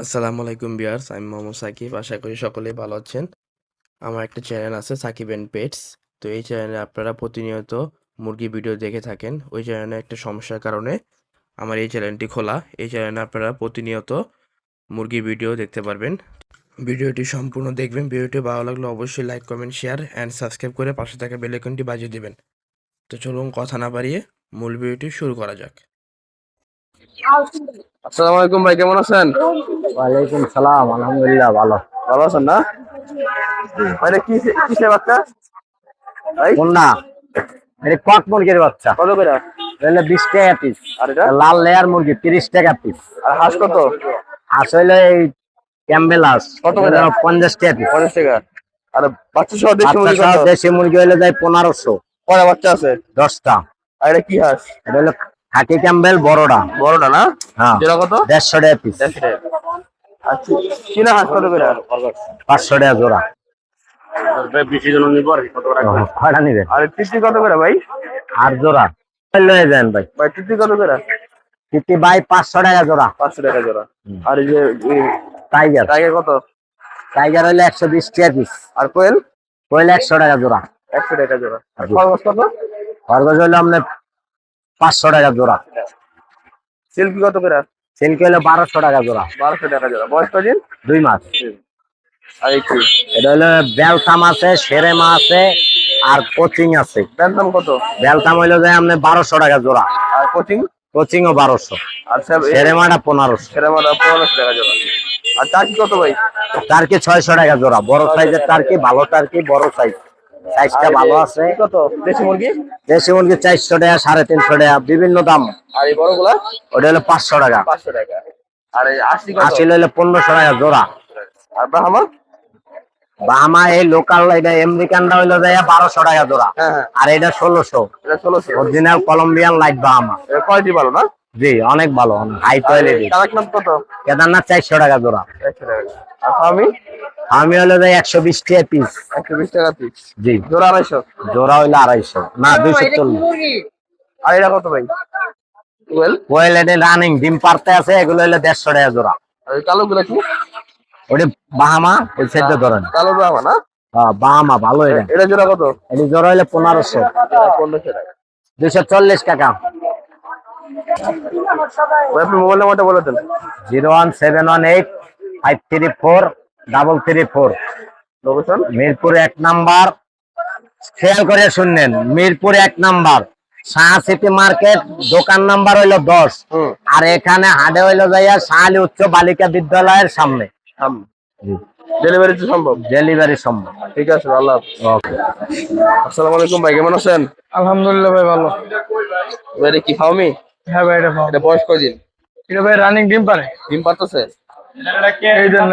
আসসালামু আলাইকুম বিয়ার্স আমি মোহাম্মদ সাকিব। আশা করি সকলেই ভালো আছেন। আমার একটা চ্যানেল আছে সাকিব অ্যান্ড পেটস। তো এই চ্যানেলে আপনারা প্রতিনিয়ত মুরগি ভিডিও দেখে থাকেন। ওই চ্যানেলে একটা সমস্যার কারণে আমার এই চ্যানেলটি খোলা। এই চ্যানেলে আপনারা প্রতিনিয়ত মুরগি ভিডিও দেখতে পারবেন। ভিডিওটি সম্পূর্ণ দেখবেন। ভিডিওটি ভালো লাগলে অবশ্যই like comment share and subscribe করে পাশে থাকা বেল আইকনটি বাজিয়ে দেবেন। তো চলুন কথা না বাড়িয়ে মূল ভিডিওটি শুরু করা যাক। আসসালামু আলাইকুম ভাই কেমন আছেন? ওয়ালাইকুম সালাম আলহামদুলিল্লাহ ভালো। ভালো আছেন না? মানে কি কিসের বাচ্চা? এটা কক মুরগির বাচ্চা। কত করে? তাহলে বিশ টাকা পিস আর এটা? লাল লেয়ার মুরগি তিরিশ টাকা পিস আর হাঁস কত? আসলে এই ক্যাম্বেল হাঁস। কত করে? পঞ্চাশ টাকা পিস পঞ্চাশ টাকা। আর বাচ্চা সহ দেশি মুরগি সহ দেশি মুরগি হলে যায় পনেরোশো। কয়টা বাচ্চা আছে? দশটা। আর এটা কি হাঁস? এটা হলো খাকি ক্যাম্বেল বড়টা। বড়টা না? হ্যাঁ। কত? দেড়শো টাকা পিস দেড়শো টাকা। আচ্ছা হাঁস কত করে পাঁচশো টাকা জোড়া। বেশি জন নিব আর কত কয়টা নিবেন? আর টিটি কত করে ভাই? আর জোড়া। লয়ে যান ভাই। ভাই টিটি কত করে? বাই পাঁচশো টাকা জোড়া। পাঁচশো টাকা জোড়া। আর এই যে টাইগার। টাইগার কত? টাইগার হলে একশো বিশ টাকা পিস। আর কোয়েল? কোয়েল একশো টাকা জোড়া। একশো টাকা জোড়া। আর জি। খরগোশ কত? খরগোশ হলে আপনার পাঁচশো টাকা জোড়া। সিল্কি কত করে? সিল্কি হলে বারোশো টাকা জোড়া। বারোশো টাকা জোড়া। বয়স কদিন? দুই মাস। এটা হলো আছে সেরেমা আছে আর কোচিং আছে। বেতন কত? বেলথাম হইল যে আপনি বারোশো টাকা জোড়া। আর কোচিং? কোচিং ও বারোশো সেরেমাটা পনেরোশো। পনেরোশো টাকা জোড়া। আর কত ভাই? টার্কি ছয়শো টাকা জোড়া। বড় সাইজের টার্কি ভালো টার্কি বড় সাইজ। সাইজটা ভালো আছে। কত? দেশি মুরগি? দেশি মুরগি চারশো টাকা সাড়ে তিনশো টাকা বিভিন্ন দাম। আর এই বড়গুলা? ওটা হলো পাঁচশো টাকা। পাঁচশো টাকা। আর এই আশি কত? আশি হইলে পনেরোশো টাকা জোড়া। আর ব্রাহ্মা বা আমার এই লোকাল এটা আমেরিকানটা হইল যায় বারোশো টাকা জোড়া। হ্যাঁ হ্যাঁ। আর এটা ষোলোশো। এটা original Colombian light brahma. Quality ভালো না? জি অনেক ভালো হাই কোয়ালিটি কত? কেদারনাথ চারশো টাকা জোড়া। একশো টাকা। আর ফার্মি আমি হলো একশো বিশ টাকা পিস একশো বিশ টাকা পিস জি। জোড়া আড়াইশো? জোড়া হইল আড়াইশো। না দুইশো চল্লিশ। আর এটা কত ভাই? টুয়েলভ কোয়েল এটা রানিং ডিম পারতে আছে এগুলো হইল দেড়শো টাকা জোড়া। আর কালো গুলা কি? ওটা বাহামা ওই সেদ্ধ ধরেন কালো ব্রাহ্মা না? হ্যাঁ, বাহামা ভালো এটা। এটা জোড়া কত? এটি জোড়া হইল পনেরোশো। পনেরোশো টাকা। দুইশো চল্লিশ টাকা। আপনি মোবাইল নাম্বারটা বলে দেন। Zero one seven one eight five three four double three four location Mirpur এক নাম্বার। খেয়াল করে শুনলেন মিরপুর এক নাম্বার। শাহ সিটি মার্কেট দোকান নাম্বার হইল দশ। হুম। আর এখানে হাডে হইল যাইয়া শাহালি উচ্চ বালিকা বিদ্যালয়ের সামনে। ডেলিভারি তো সম্ভব? ডেলিভারি সম্ভব। ঠিক আছে আল্লাহ ওকে আসসালামু আলাইকুম ভাই কেমন আছেন? আলহামদুলিল্লাহ ভাই ভালো। ভাই কি ফাউমি হ্যাঁ ভাই এটা ভালো এটা বয়স কয়দিন? এটা ভাই রানিং ডিম পারে। ডিম পারতেছে? এই জন্য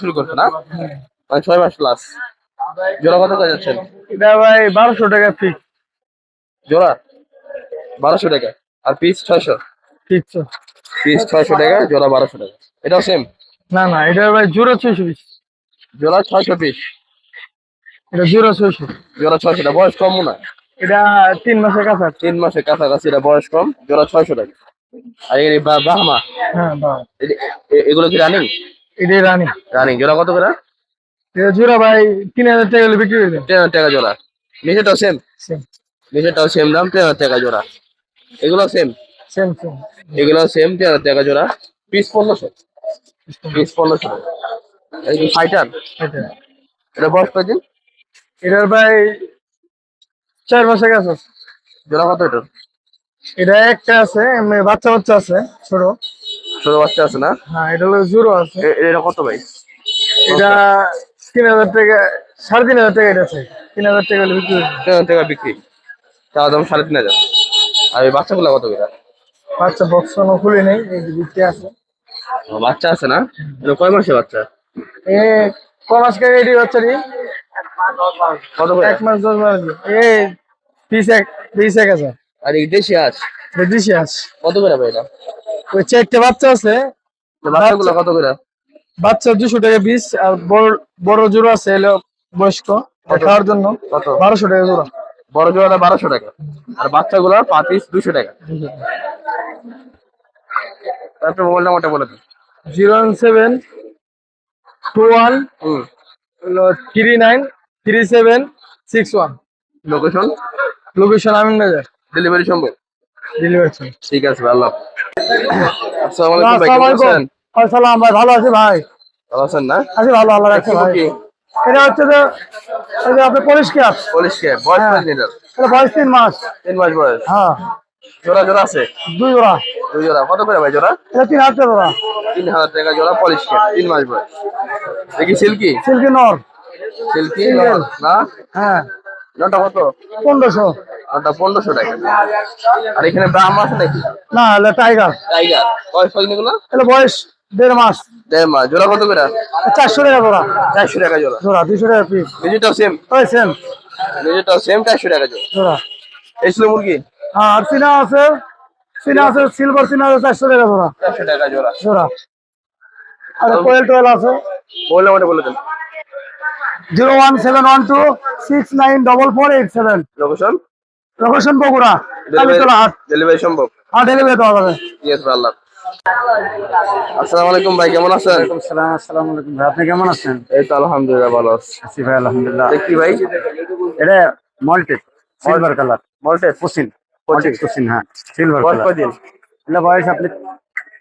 শুরু করছে না? মানে ছয় মাস প্লাস জোড়া কত করে যাচ্ছেন? এটা ভাই বারোশো টাকা ফিক্স জোড়া? বারোশো টাকা। আর পিস ছয়শো? ফিক্স পিস ছয়শো টাকা জোড়া বারোশো টাকা। এটাও সেম না না এটা ভাই জোড়া ছয়শো পিস জোড়া ছয়শো পিস এটা জোড়া ছয়শো। জোড়া ছয়শো বয়স কম না। এটা তিন মাসের কাছাকাছি। তিন মাসের কাছাকাছি এটা বয়স কম জোড়া ছয়শো টাকা। আর এই বাহামা হ্যাঁ এগুলো কি রানিং এটাই রানিং রানিং জোড়া কত করে? জোড়া ভাই তিন হাজার টাকা হলে বিক্রি করে দেন তিন হাজার টাকা জোড়া। নিচেটাও সেম সেম নিচেটাও সেম দাম তিন হাজার টাকা জোড়া। এগুলো সেম সেম সেম এগুলো সেম তিন হাজার টাকা জোড়া। পিস পনেরোশো। পিস পনেরোশো। এই যে ফাইটার এটা এটা বয়স কয়দিন? এটার ভাই চার মাসের কাছে। জোড়া কত এটা এটা একটা আছে এমনি বাচ্চা বাচ্চা আছে ছোট। ছোট বাচ্চা আছে না? হ্যাঁ এটা হলো জোড়ো আছে। এটা কত ভাই? এটা তিন হাজার টাকা সাড়ে তিন হাজার টাকা এটা আছে। তিন হাজার টাকা বিক্রি তিন হাজার টাকা বিক্রি। তার দাম সাড়ে তিন হাজার। আর এই বাচ্চাগুলো কত করে? বাচ্চা বক্স কোনো খুলে নেই এই যে ভিতরে আছে। বাচ্চা আছে না? এটা কয় মাসে বাচ্চা? এ ক মাস কে রেডি বাচ্চারি কত এক মাস দশ মাস। এ পিস এক পিস এক হাজার। আর এই দেশি আজ। দেশি আছে কত করে ভাই এটা? ওই চারটে বাচ্চা আছে। বাচ্চাগুলো কত করে? বাচ্চা দুশো টাকা পিস আর বড় বড় জোড়া আছে এলো বয়স্ক। খাওয়ার জন্য কত? বারোশো টাকা জোড়া। বড় জোড়াটা বারোশো টাকা। আর বাচ্চাগুলো পাঁচ পিস দুশো টাকা। তারপরে মোবাইল নাম্বারটা বলে দিন। Zero one seven two one three nine three seven six one. Location location Amin Bazar delivery সম্ভব? ডেলিভারি ঠিক আছে আল্লাহ আসসালামু আলাইকুম ভাই কেমন আছেন? সালাম ভাই ভালো আছি ভাই। ভালো আছেন না? আছি ভালো আল্লাহ রাখছে ভাই? এটা হচ্ছে যে এই যে আপনার পরিষ্কার পলিশ কে বয়স হ্যাঁ। কত দিনের? এটা বয়স তিন মাস। তিন মাস বয়স। হ্যাঁ। জোড়া জোড়া আছে? দুই জোড়া। দুই জোড়া। কত করে ভাই জোড়া? এটা তিন হাজার জোড়া। তিন হাজার টাকা জোড়া পলিশ কে তিন মাস বয়স। দেখি সিল্কি? সিল্কি নর। Silkie Single। না? হ্যাঁ। নটা কত? পনেরোশো। নটা পনেরোশো টাকা। আর এখানে ব্রাহ্ম আছে নাকি? না এটা টাইগার। টাইগার। বয়স কত এগুলো? এটা বয়স দেড় মাস। দেড় মাস। জোড়া কত করে? চারশো টাকা জোড়া। চারশো টাকা জোড়া। জোড়া দুশো টাকা পিস সেম ওই সেম সেম চারশো টাকা জোড়া। জোড়া। এই ছিল মুরগি? হ্যাঁ আর সিনা আছে। সিনা আছে সিলভার সিনা আছে চারশো টাকা জোড়া। চারশো টাকা জোড়া। জোড়া। আর কোয়েল টোয়েল আছে। বলে দেন। Zero one seven one two six nine double four eight seven. Location location Bogura. Kalitala হাট ডেলিভারি সম্ভব? ডেলিভারি দেওয়া যাবে। ইয়েস আল্লাহ আসসালামু আলাইকুম ভাই কেমন আছেন? সালাম আসসালামু আলাইকুম ভাই আপনি কেমন আছেন? এই তো আলহামদুলিল্লাহ ভালো আছি। আছি ভাই আলহামদুলিল্লাহ। দেখি ভাই? এটা মল্টেড সিলভার কালার হ্যাঁ সিলভার কালার কদিন এটা বয়স আপনি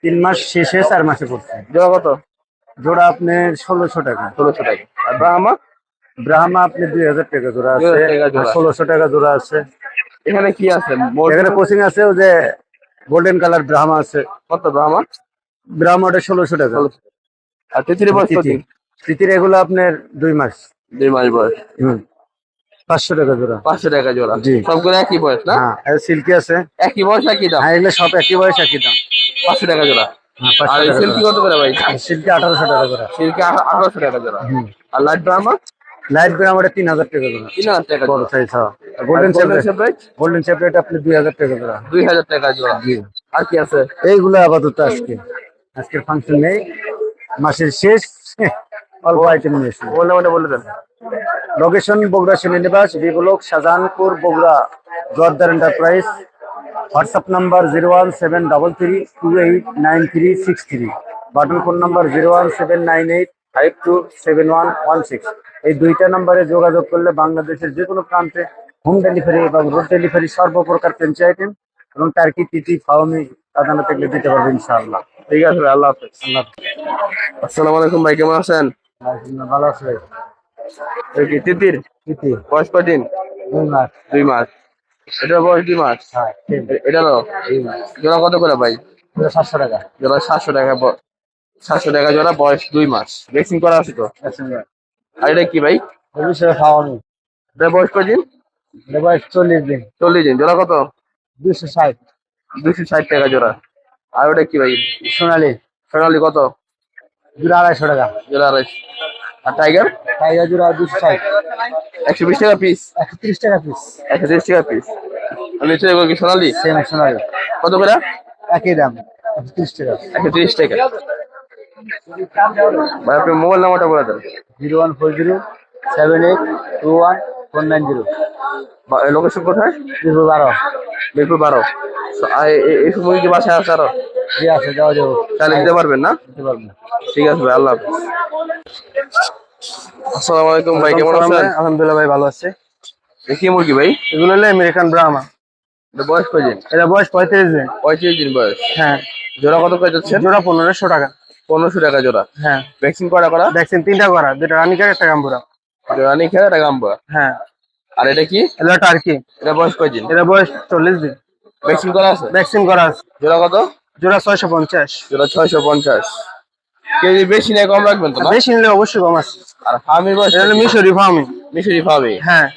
তিন মাস শেষে চার মাসে পড়ছে। জোড়া কত? জোড়া আপনার ষোলোশো টাকা। ষোলোশো টাকা। আর ব্রাহ্মা? ব্রাহ্মা আপনি দুই হাজার টাকা জোড়া আছে 2000 টাকা জোড়া। ষোলোশো টাকা জোড়া আছে। এখানে কি আছে? এখানে কোচিং আছে ওই যে গোল্ডেন কালার ব্রাহ্মা আছে। কত ব্রাহ্মা? ব্রাহ্মাটা ষোলোশো টাকা। আর তিতিরি বয়স এগুলো আপনার দুই মাস। দুই মাস বয়স। হুম। পাঁচশো টাকা জোড়া। পাঁচশো টাকা জোড়া। জি। সবগুলো একই বয়স না? হ্যাঁ সিল্কি আছে। একই বয়স একই দাম? হ্যাঁ এগুলো সব একই বয়স একই দাম। পাঁচশো টাকা জোড়া। হ্যাঁ আর সিল্কি কত করে ভাই? সিল্কি আঠারোশো টাকা জোড়া। সিল্কি আঠারোশো টাকা জোড়া। আর লাইট ব্রাহ্মা? লাইট ব্রাহ্মাটা তিন হাজার টাকা জোড়া তিন হাজার টাকা বড় সাইজ হ্যাঁ। গোল্ডেন সেপারেট গোল্ডেন সেপারেট আপনি দুই হাজার টাকা জোড়া দুই হাজার টাকা জোড়া। আর কি আছে? এইগুলো আপাতত আজকে। আজকের ফাংশন নেই। মাসের শেষ। অল্প আইটেম নিয়েছি বললে মানে বলে দেন। Location Bogura শ্রেণীনিবাস B block Shahjahanpur Bogura Joardar enterprise WhatsApp number zero one seven double three two eight nine three six three button phone number zero one seven nine eight five two seven one one six এই দুইটা নম্বরে যোগাযোগ করলে বাংলাদেশের যে কোনো প্রান্তে home delivery এবং রোড ডেলিভারি সর্বপ্রকার পেঞ্চি আইটেম এবং টার্কি তিতি ফাউমি আদানত এগুলো দিতে পারবে ইনশাআল্লাহ। ঠিক আছে আল্লাহ হাফেজ। আসসালামু আলাইকুম ভাই কেমন আছেন? ভালো আছে কি তিতির? তিতি। বয়স কদিন দুই মাস। দুই মাস। এটা বয়স দুই মাস? হ্যাঁ এ- এটারও জোড়া কত করে ভাই? সাতশো টাকা। জোড়া সাতশো টাকা সাতশো টাকা জোড়া বয়স দুই মাস। ভ্যাকসিন করা আছে তো? আর এটা কি ভাই? খাওয়ানি এটা বয়স কদিন বয়স চল্লিশ দিন। চল্লিশ দিন। জোড়া কত? দুশো ষাট। দুশো ষাট টাকা জোড়া। আর ওটা কি ভাই? সোনালি। সোনালি কত? জোড়া আড়াইশো টাকা। জোড়া আড়াইশো। আর টাইগার? টাইগার জোড়া দুশো ষাট। একশো বিশ টাকা পিস একশো ত্রিশ টাকা পিস একশো তিরিশ টাকা পিস আর নিচে কি সোনালি? সেম সোনালি। কত করে? একই দাম। একশো ত্রিশ টাকা। একশো তিরিশ টাকা। ভাই আপনি মোবাইল নাম্বারটা বলে দেন। Zero one four zero seven eight two one four nine zero. Location কোথায়? জিরো বারো। মিরপুর বারো। এই সময় কি বাসায় আছে আরও? জি আছে যাওয়া যাব। তাহলে দিতে পারবেন না? দিতে পারব ঠিক আছে ভাই আল্লাহ আসসালামু আলাইকুম ভাই কেমন আছেন? আলহামদুলিল্লাহ ভাই ভালো আছে। কি মুরগি ভাই? এগুলো হলো আমেরিকান ব্রাহ্মা এটা বয়স কয়দিন? এটা বয়স পঁয়ত্রিশ দিন। পঁয়ত্রিশ দিন বয়স। হ্যাঁ। জোড়া কত করে যাচ্ছেন? জোড়া পনেরোশো টাকা। পনেরোশো টাকা জোড়া। হ্যাঁ। ভ্যাকসিন করা করা? ভ্যাকসিন তিনটা করা। দুটা খেয়ে একটা গাম্বুরা। রানি খেয়ে একটা গাম্বুরা। হ্যাঁ। আর এটা কি? এটা টার্কি। এটা বয়স কয়দিন এটা বয়স চল্লিশ দিন। ভ্যাকসিন করা আছে? ভ্যাকসিন করা আছে। জোড়া কত? জোড়া ছয়শো পঞ্চাশ। জোড়া ছয়শো পঞ্চাশ। কেজি বেশি নেই কম রাখবেন তো না? বেশি নিলে অবশ্যই কম আছে। আর ফার্মির বয়স এটা মিশরি ফার্মি। মিশরি ফার্মি? হ্যাঁ।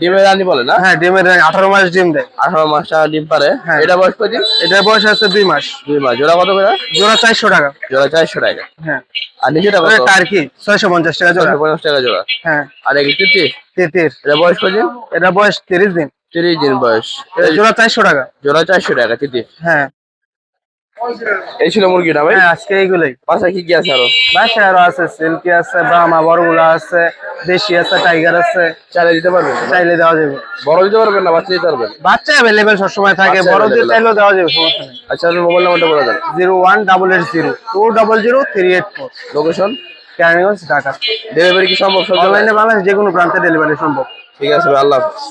ডিমের রানি বলে না? হ্যাঁ ডিমের আঠারো মাস ডিম দেয়। আঠারো মাস টাকা ডিম পারে। হ্যাঁ। এটা বয়স কয়দিন এটার বয়স আছে দুই মাস। দুই মাস। জোড়া কত করে? জোড়া চারশো টাকা। জোড়া চারশো টাকা। হ্যাঁ। আর নিচেটা কত? টার্কি ছয়শো পঞ্চাশ টাকা জোড়া। পঞ্চাশ টাকা জোড়া। হ্যাঁ। আর এক তিরিশ তেতির। এটা বয়স কদিন এটা বয়স তিরিশ দিন। তিরিশ দিন বয়স। এটা জোড়া চারশো টাকা। জোড়া চারশো টাকা তিরিশ হ্যাঁ। এই ছিল মুরগিটা ভাই? হ্যাঁ আজকে এইগুলোই। বাসায় কি কি আছে আরও? বাসায় আরও আছে সিল্কি আছে ব্রাহ্মা বড়গুলা আছে দেশি আছে টাইগার আছে। চালে দিতে পারবেন? চাইলে দেওয়া যাবে। বড় দিতে পারবেন না বাচ্চা দিতে পারবেন? বাচ্চা অ্যাভেলেবেল সবসময় থাকে বড় দিয়ে চাইলেও দেওয়া যাবে সমস্যা নেই। আচ্ছা আপনি মোবাইল নাম্বারটা বলে দেন। Zero one double eight zero two double zero three eight four. Location Keraniganj Dhaka. Delivery কি সম্ভব? সব অনলাইনে বাংলাদেশ যে কোনো প্রান্তে ডেলিভারি সম্ভব। ঠিক আছে ভাই আল্লাহ হাফেজ।